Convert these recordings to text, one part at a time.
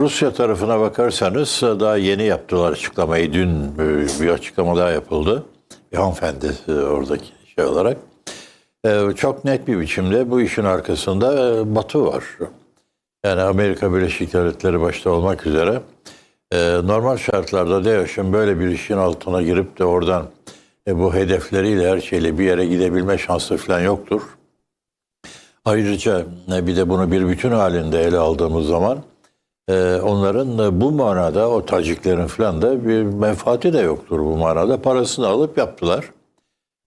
Rusya tarafına bakarsanız daha yeni yaptılar açıklamayı. Dün e, bir açıklama daha yapıldı. Bir hanımefendi e, oradaki şey olarak. E, Çok net bir biçimde bu işin arkasında e, Batı var. Yani Amerika Birleşik Devletleri başta olmak üzere e, normal şartlarda DAEŞ'in böyle bir işin altına girip de oradan e, bu hedefleriyle her şeyle bir yere gidebilme şansı falan yoktur. Ayrıca e, bir de bunu bir bütün halinde ele aldığımız zaman e, onların da bu manada o Taciklerin falan da bir menfaati de yoktur bu manada. Parasını alıp yaptılar.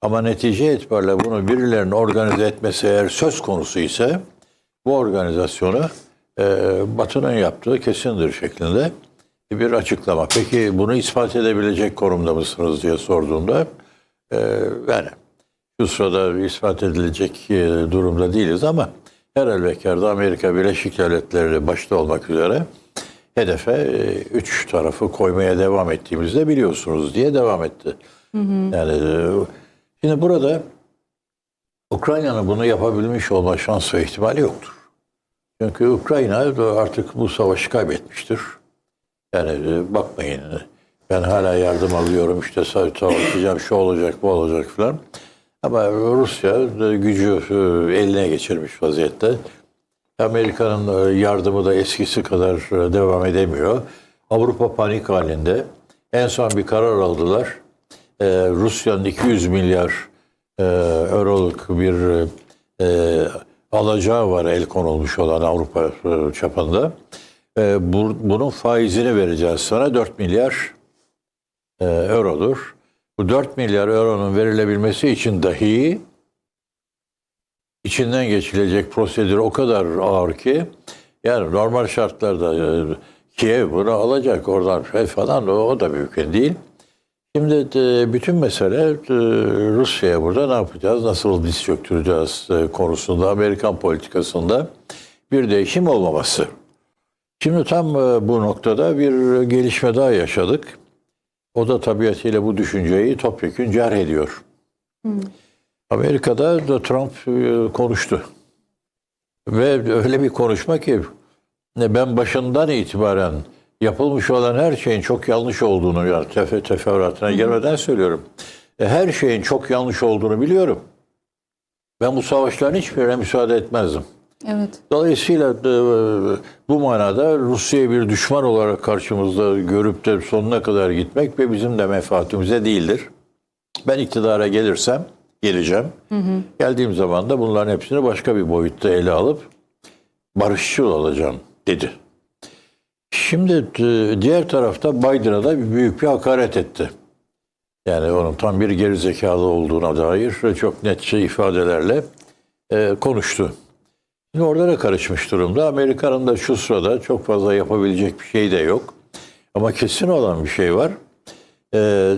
Ama netice itibariyle bunu birilerinin organize etmesi eğer söz konusu ise bu organizasyonu e, Batı'nın yaptığı kesindir şeklinde bir açıklama. Peki bunu ispat edebilecek konumda mısınız diye sorduğunda e, yani şu sırada ispat edilecek e, durumda değiliz ama her elbekarda Amerika Birleşik Devletleri başta olmak üzere hedefe e, üç tarafı koymaya devam ettiğimizde biliyorsunuz diye devam etti. Yani e, şimdi burada Ukrayna'nın bunu yapabilmiş olma şansı ve ihtimali yoktur. Çünkü Ukrayna artık bu savaşı kaybetmiştir. Yani e, bakmayın ben hala yardım alıyorum işte savaşacağım şu olacak bu olacak falan. Ama Rusya e, gücü e, eline geçirmiş vaziyette. Amerika'nın e, yardımı da eskisi kadar devam edemiyor. Avrupa panik halinde. En son bir karar aldılar. Rusya'nın 200 milyar euroluk bir alacağı var el konulmuş olan Avrupa çapında. Bu, bunun faizini vereceğiz sana 4 milyar eurodur. Bu 4 milyar euronun verilebilmesi için dahi içinden geçilecek prosedür o kadar ağır ki yani normal şartlarda e, Kiev bunu alacak oradan şey falan o, da mümkün değil. Şimdi de bütün mesele e, Rusya'ya burada ne yapacağız, nasıl diz çöktüreceğiz e, konusunda Amerikan politikasında bir değişim olmaması. Şimdi tam bu noktada bir gelişme daha yaşadık. O da tabiatıyla bu düşünceyi topyekun cerh ediyor. Amerika'da da Trump e, konuştu. Ve öyle bir konuşma ki ben başından itibaren yapılmış olan her şeyin çok yanlış olduğunu yani tefe, teferruatına gelmeden söylüyorum. E, Her şeyin çok yanlış olduğunu biliyorum. Ben bu savaşların hiçbirine müsaade etmezdim. Evet. Dolayısıyla e, bu manada Rusya'yı bir düşman olarak karşımızda görüp de sonuna kadar gitmek ve bizim de menfaatimize değildir. Ben iktidara gelirsem, geleceğim. Geldiğim zaman da bunların hepsini başka bir boyutta ele alıp barışçıl olacağım dedi. Şimdi e, diğer tarafta Biden'a da büyük bir hakaret etti. Yani onun tam bir gerizekalı olduğuna dair çok net şey ifadelerle e, konuştu. Şimdi orada da karışmış durumda. Amerika'nın da şu sırada çok fazla yapabilecek bir şey de yok. Ama kesin olan bir şey var. Ee,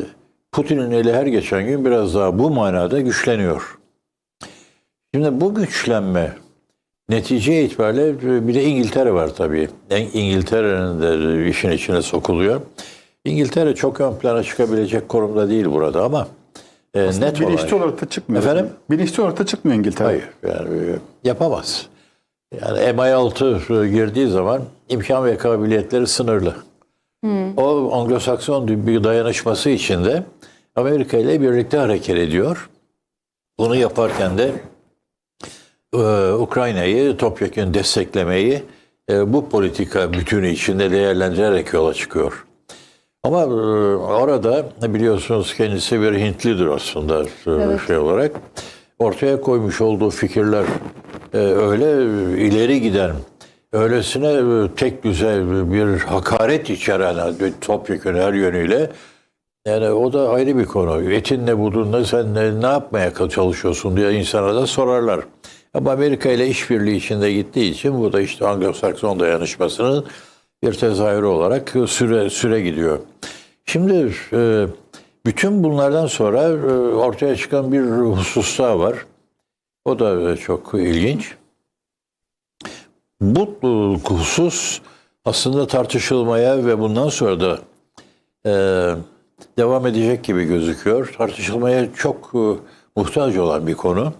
Putin'in eli her geçen gün biraz daha bu manada güçleniyor. Şimdi bu güçlenme netice itibariyle bir de İngiltere var tabii. En- İngiltere'nin de işin içine sokuluyor. İngiltere çok ön plana çıkabilecek konumda değil burada ama e, net Bilinçli olarak. olarak da çıkmıyor. Efendim? Bilinçli olarak da çıkmıyor İngiltere. Hayır yani e, yapamaz. Yani MI6 girdiği zaman imkan ve kabiliyetleri sınırlı. O Anglo-Sakson bir dayanışması içinde Amerika ile birlikte hareket ediyor. Bunu yaparken de e, Ukrayna'yı topyekun desteklemeyi e, bu politika bütünü içinde değerlendirerek yola çıkıyor. Ama e, orada biliyorsunuz kendisi bir Hintlidir aslında e, Evet. şey olarak. Ortaya koymuş olduğu fikirler öyle ileri giden, öylesine e, tek düze bir hakaret içeren bir topyekun her yönüyle yani o da ayrı bir konu. Etin ne budun ne sen ne, ne yapmaya çalışıyorsun diye insana da sorarlar. Ama Amerika ile işbirliği içinde gittiği için bu da işte Anglo-Sakson dayanışmasının bir tezahürü olarak süre süre gidiyor. Şimdi e, bütün bunlardan sonra e, ortaya çıkan bir husus daha var. O da çok ilginç. Bu husus aslında tartışılmaya ve bundan sonra da e, devam edecek gibi gözüküyor. Tartışılmaya çok e, muhtaç olan bir konu.